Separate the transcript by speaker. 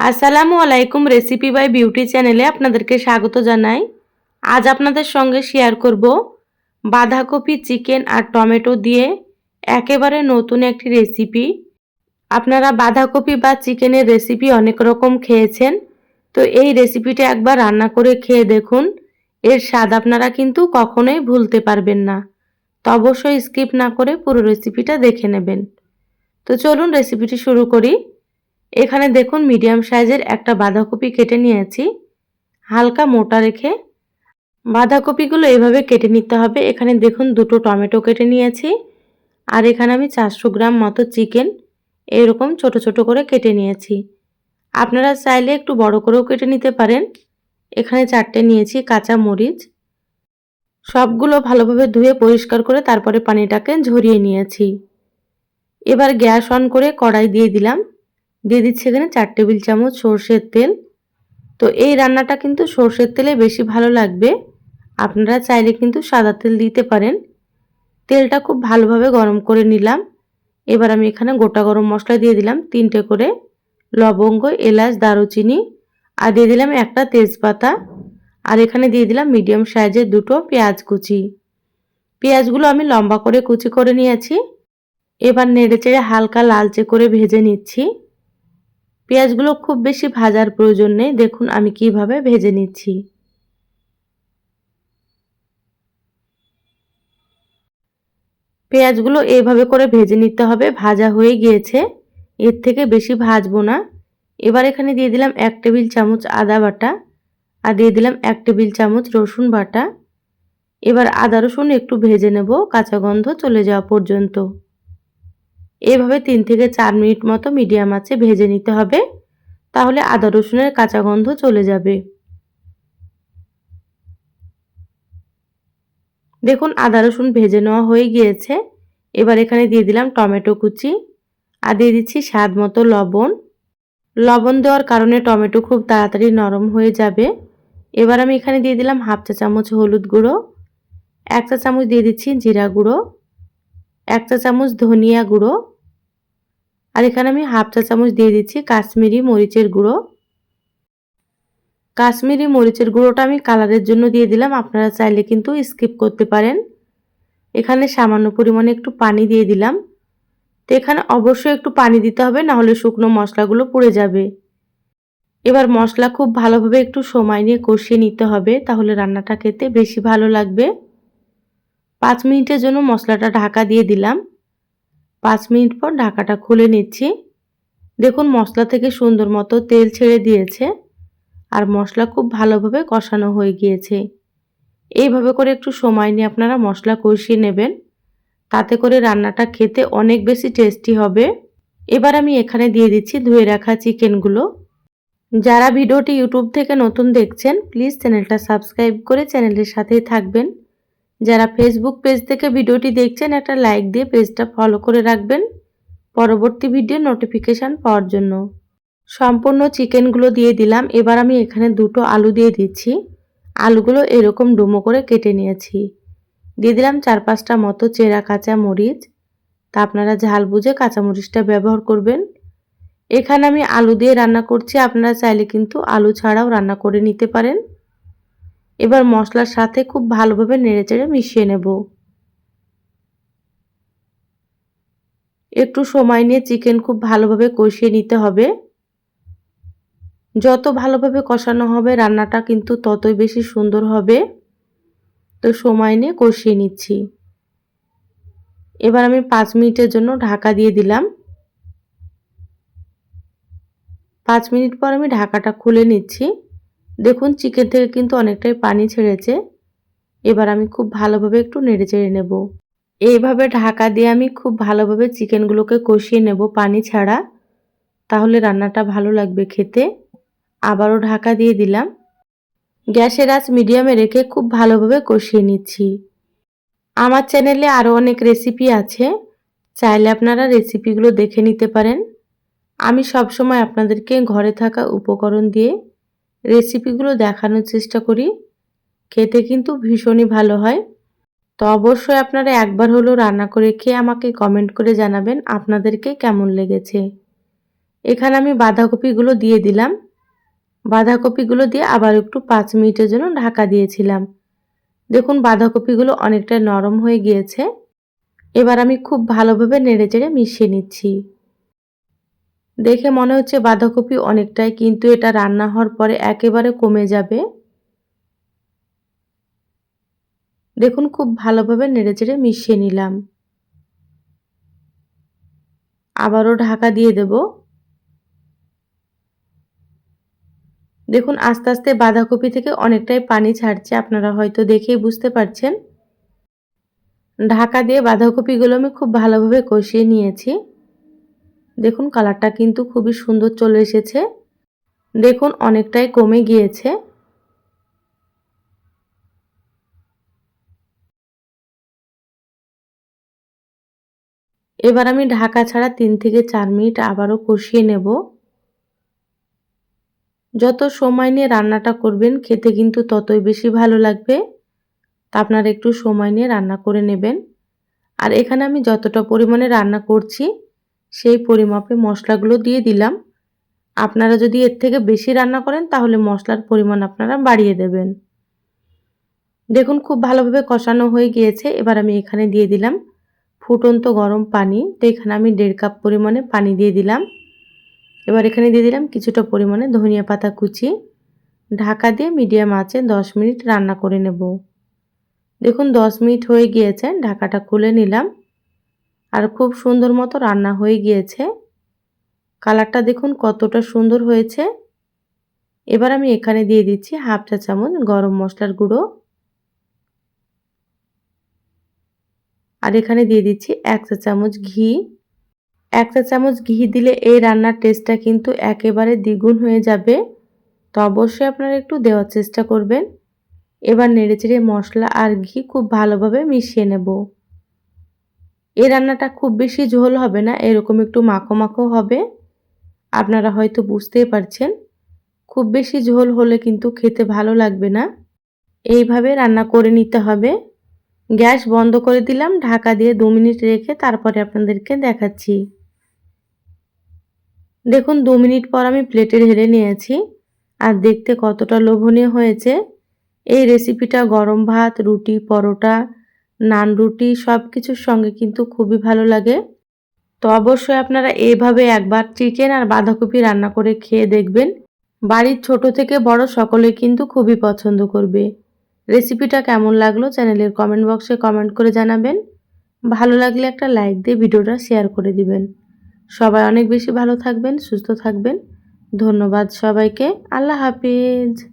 Speaker 1: আসসালামু আলাইকুম recipe by beauty চ্যানেলে আপনাদেরকে স্বাগত জানাই। আজ আপনাদের সঙ্গে শেয়ার করব বাঁধাকপি চিকেন আর টমেটো দিয়ে একেবারে নতুন একটি রেসিপি আপনারা বাঁধাকপি বা চিকেনের রেসিপি অনেক রকম খেয়েছেন, তো এই রেসিপিটা একবার রান্না করে খেয়ে দেখুন। এর স্বাদ আপনারা কিন্তু কখনোই ভুলতে পারবেন না। তো অবশ্যই স্কিপ না করে পুরো রেসিপিটা দেখে নেবেন। তো চলুন রেসিপিটি শুরু করি। এখানে দেখুন মিডিয়াম সাইজের একটা বাঁধাকপি কেটে নিয়েছি। হালকা মোটা রেখে বাঁধাকপিগুলো এভাবে কেটে নিতে হবে। এখানে দেখুন দুটো টমেটো কেটে নিয়েছি। আর এখানে আমি চারশো গ্রাম মতো চিকেন এরকম ছোট ছোট করে কেটে নিয়েছি। আপনারা চাইলে একটু বড় করেও কেটে নিতে পারেন। এখানে চারটে নিয়েছি কাঁচা মরিচ। সবগুলো ভালোভাবে ধুয়ে পরিষ্কার করে তারপরে পানিটাকে ঝরিয়ে নিয়েছি। এবার গ্যাস অন করে কড়াই দিয়ে দিলাম। দিয়ে দিচ্ছি এখানে চার টেবিল চামচ সর্ষের তেল। তো এই রান্নাটা কিন্তু সর্ষের তেলে বেশি ভালো লাগবে। আপনারা চাইলে কিন্তু সাদা তেল দিতে পারেন। তেলটা খুব ভালোভাবে গরম করে নিলাম। এবার আমি এখানে গোটা গরম মশলা দিয়ে দিলাম তিনটে করে। লবঙ্গ, এলাচ, দারুচিনি আর দিয়ে দিলাম একটা তেজপাতা। আর এখানে দিয়ে দিলাম মিডিয়াম সাইজের দুটো পেঁয়াজ কুচি। পেঁয়াজগুলো আমি লম্বা করে কুচি করে নিয়েছি। এবার নেড়ে চেড়ে হালকা লালচে করে ভেজে নিচ্ছি। পেঁয়াজগুলো খুব বেশি ভাজার প্রয়োজন নেই। দেখুন আমি কীভাবে ভেজে নিচ্ছি। পেঁয়াজগুলো এইভাবে করে ভেজে নিতে হবে। ভাজা হয়ে গিয়েছে। এর থেকে বেশি ভাজবো না। এবার এখানে দিয়ে দিলাম এক টেবিল চামচ আদা বাটা আর দিয়ে দিলাম এক টেবিল চামচ রসুন বাটা। এবার আদা রসুন একটু ভেজে নেব। কাঁচা গন্ধ চলে যাওয়া পর্যন্ত। এভাবে তিন থেকে চার মিনিট মতো মিডিয়াম আছে ভেজে নিতে হবে, তাহলে আদা রসুনের কাঁচা গন্ধ চলে যাবে। দেখুন, আদা রসুন ভেজে নেওয়া হয়ে গিয়েছে। এবার এখানে দিয়ে দিলাম টমেটো কুচি আর দিয়ে দিচ্ছি স্বাদ মতো লবণ। লবণ দেওয়ার কারণে টমেটো খুব তাড়াতাড়ি নরম হয়ে যাবে। এবার আমি এখানে দিয়ে দিলাম হাফ চা চামচ হলুদ গুঁড়ো, এক চা চামচ দিয়ে দিচ্ছি জিরা গুঁড়ো, এক চা চামচ ধনিয়া গুঁড়ো আর এখানে আমি হাফ চা চামচ দিয়ে দিচ্ছি কাশ্মীরি মরিচের গুঁড়ো। কাশ্মীরি মরিচের গুঁড়োটা আমি কালারের জন্য দিয়ে দিলাম, আপনারা চাইলে কিন্তু স্কিপ করতে পারেন। এখানে সামান্য পরিমাণে একটু পানি দিয়ে দিলাম। তো এখানে অবশ্যই একটু পানি দিতে হবে না হলে শুকনো মশলাগুলো পুড়ে যাবে। এবার মশলা খুব ভালোভাবে একটু সময় নিয়ে কষিয়ে নিতে হবে, তাহলে রান্নাটা খেতে বেশি ভালো লাগবে। পাঁচ মিনিটের জন্য মশলাটা ঢাকা দিয়ে দিলাম। পাঁচ মিনিট পর ঢাকাটা খুলে নিচ্ছি। দেখুন, মশলা থেকে সুন্দর মতো তেল ছেড়ে দিয়েছে আর মশলা খুব ভালোভাবে কষানো হয়ে গিয়েছে। এইভাবে করে একটু সময় নিয়ে আপনারা মশলা কষিয়ে নেবেন। তাতে করে রান্নাটা খেতে অনেক বেশি টেস্টি হবে। এবার আমি এখানে দিয়ে দিচ্ছি ধুয়ে রাখা চিকেনগুলো। যারা ভিডিওটি ইউটিউব থেকে নতুন দেখছেন, প্লিজ চ্যানেলটা সাবস্ক্রাইব করে চ্যানেলের সাথেই থাকবেন। যারা ফেসবুক পেজ থেকে ভিডিওটি দেখছেন, একটা লাইক দিয়ে পেজটা ফলো করে রাখবেন। পরবর্তী ভিডিও নোটিফিকেশান পাওয়ার জন্য। সম্পূর্ণ চিকেনগুলো দিয়ে দিলাম। এবার আমি এখানে দুটো আলু দিয়ে দিচ্ছি। আলুগুলো এরকম ডুমো করে কেটে নিয়েছি। দিয়ে দিলাম চার পাঁচটা মতো চেরা কাঁচা মরিচ। তা আপনারা ঝাল বুঝে কাঁচা মরিচটা ব্যবহার করবেন। এখানে আমি আলু দিয়ে রান্না করছি। আপনারা চাইলে কিন্তু আলু ছাড়াও রান্না করে নিতে পারেন। এবার মশলার সাথে খুব ভালোভাবে নেড়েচেড়ে মিশিয়ে নেব। একটু সময় নিয়ে চিকেন খুব ভালোভাবে কষিয়ে নিতে হবে। যত ভালোভাবে কষানো হবে, রান্নাটা কিন্তু ততই বেশি সুন্দর হবে। তো সময় নিয়ে কষিয়ে নিচ্ছি। এবার আমি পাঁচ মিনিটের জন্য ঢাকা দিয়ে দিলাম। পাঁচ মিনিট পর আমি ঢাকাটা খুলে নিচ্ছি। দেখুন, চিকেন থেকে কিন্তু অনেকটাই পানি ছেড়েছে। এবার আমি খুব ভালোভাবে একটু নেড়ে চেড়ে নেব। এইভাবে ঢাকা দিয়ে আমি খুব ভালোভাবে চিকেনগুলোকে কষিয়ে নেব পানি ছাড়া। তাহলে রান্নাটা ভালো লাগবে খেতে। আবারও ঢাকা দিয়ে দিলাম। গ্যাসের আঁচ মিডিয়ামে রেখে খুব ভালোভাবে কষিয়ে নিচ্ছি। আমার চ্যানেলে আরও অনেক রেসিপি আছে। চাইলে আপনারা রেসিপিগুলো দেখে নিতে পারেন। আমি সবসময় আপনাদেরকে ঘরে থাকা উপকরণ দিয়ে রেসিপিগুলো দেখানোর চেষ্টা করি। খেতে কিন্তু ভীষণই ভালো হয়। তো অবশ্যই আপনারা একবার হলো রান্না করে খেয়ে আমাকে কমেন্ট করে জানাবেন আপনাদেরকে কেমন লেগেছে। এখানে আমি বাঁধাকপিগুলো দিয়ে দিলাম। বাঁধাকপিগুলো দিয়ে আবার একটু পাঁচ মিনিটের জন্য ঢাকা দিয়েছিলাম। দেখুন, বাঁধাকপিগুলো অনেকটা নরম হয়ে গিয়েছে। এবার আমি খুব ভালোভাবে নেড়ে চেড়ে মিশিয়ে নিচ্ছি। দেখে মনে হচ্ছে বাঁধাকপি অনেকটাই, কিন্তু এটা রান্না হওয়ার পরে একেবারে কমে যাবে। দেখুন, খুব ভালোভাবে নেড়ে চেড়ে মিশিয়ে নিলাম। আবারও ঢাকা দিয়ে দেব। দেখুন, আস্তে আস্তে বাঁধাকপি থেকে অনেকটাই পানি ছাড়ছে, আপনারা হয়তো দেখেই বুঝতে পারছেন। ঢাকা দিয়ে বাঁধাকপিগুলো আমি খুব ভালোভাবে কষিয়ে নিয়েছি। দেখুন কালারটা কিন্তু খুবই সুন্দর চলে এসেছে। দেখুন অনেকটাই কমে গিয়েছে। এবার আমি ঢাকা ছাড়া তিন থেকে চার মিনিট আবারও কষিয়ে নেব। যত সময় নিয়ে রান্নাটা করবেন, খেতে কিন্তু ততই বেশি ভালো লাগবে। তা আপনারা একটু সময় নিয়ে রান্না করে নেবেন। আর এখানে আমি যতটা পরিমাণে রান্না করছি সেই পরিমাপে মশলাগুলো দিয়ে দিলাম। আপনারা যদি এর থেকে বেশি রান্না করেন, তাহলে মশলার পরিমাণ আপনারা বাড়িয়ে দেবেন। দেখুন, খুব ভালোভাবে কষানো হয়ে গিয়েছে। এবার আমি এখানে দিয়ে দিলাম ফুটন্ত গরম পানি। তো এখানে আমি দেড় কাপ পরিমাণে পানি দিয়ে দিলাম। এবার এখানে দিয়ে দিলাম কিছুটা পরিমাণে ধনিয়া পাতা কুচি। ঢাকা দিয়ে মিডিয়াম আঁচে দশ মিনিট রান্না করে নেব। দেখুন, দশ মিনিট হয়ে গিয়েছে। ঢাকাটা খুলে নিলাম। আর খুব সুন্দর মতো রান্না হয়ে গিয়েছে। কালারটা দেখুন কতটা সুন্দর হয়েছে। এবার আমি এখানে দিয়ে দিচ্ছি হাফ চা চামচ গরম মশলার গুঁড়ো। আর এখানে দিয়ে দিচ্ছি এক চা চামচ ঘি। এক চা চামচ ঘি দিলে এই রান্নার টেস্টটা কিন্তু একেবারে দ্বিগুণ হয়ে যাবে। তো অবশ্যই আপনারা একটু দেওয়ার চেষ্টা করবেন। এবার নেড়েচেড়ে মশলা আর ঘি খুব ভালোভাবে মিশিয়ে নেব। এই রান্নাটা খুব বেশি ঝোল হবে না, এরকম একটু মাখো মাখো হবে। আপনারা হয়তো বুঝতেই পারছেন, খুব বেশি ঝোল হলে কিন্তু খেতে ভালো লাগবে না। এইভাবে রান্না করে নিতে হবে। গ্যাস বন্ধ করে দিলাম, ঢাকা দিয়ে দু মিনিট রেখে তারপরে আপনাদেরকে দেখাচ্ছি। দেখুন, দু মিনিট পর আমি প্লেটে ঢেলে নিয়েছি, আর দেখতে কতটা লোভনীয় হয়েছে। এই রেসিপিটা গরম ভাত, রুটি, পরোটা নান, রুটি সব কিছুর সঙ্গে কিন্তু খুবই ভালো লাগে। তো অবশ্যই আপনারা এইভাবে একবার চিকেন আর বাঁধাকপি রান্না করে খেয়ে দেখবেন। বাড়ির ছোট থেকে বড় সকলে কিন্তু খুবই পছন্দ করবে। রেসিপিটা কেমন লাগল চ্যানেলের কমেন্ট বক্সে কমেন্ট করে জানাবেন। ভালো লাগলে একটা লাইক দিয়ে ভিডিওটা শেয়ার করে দিবেন। সবাই অনেক বেশি ভালো থাকবেন, সুস্থ থাকবেন। ধন্যবাদ সবাইকে। আল্লাহ হাফিজ।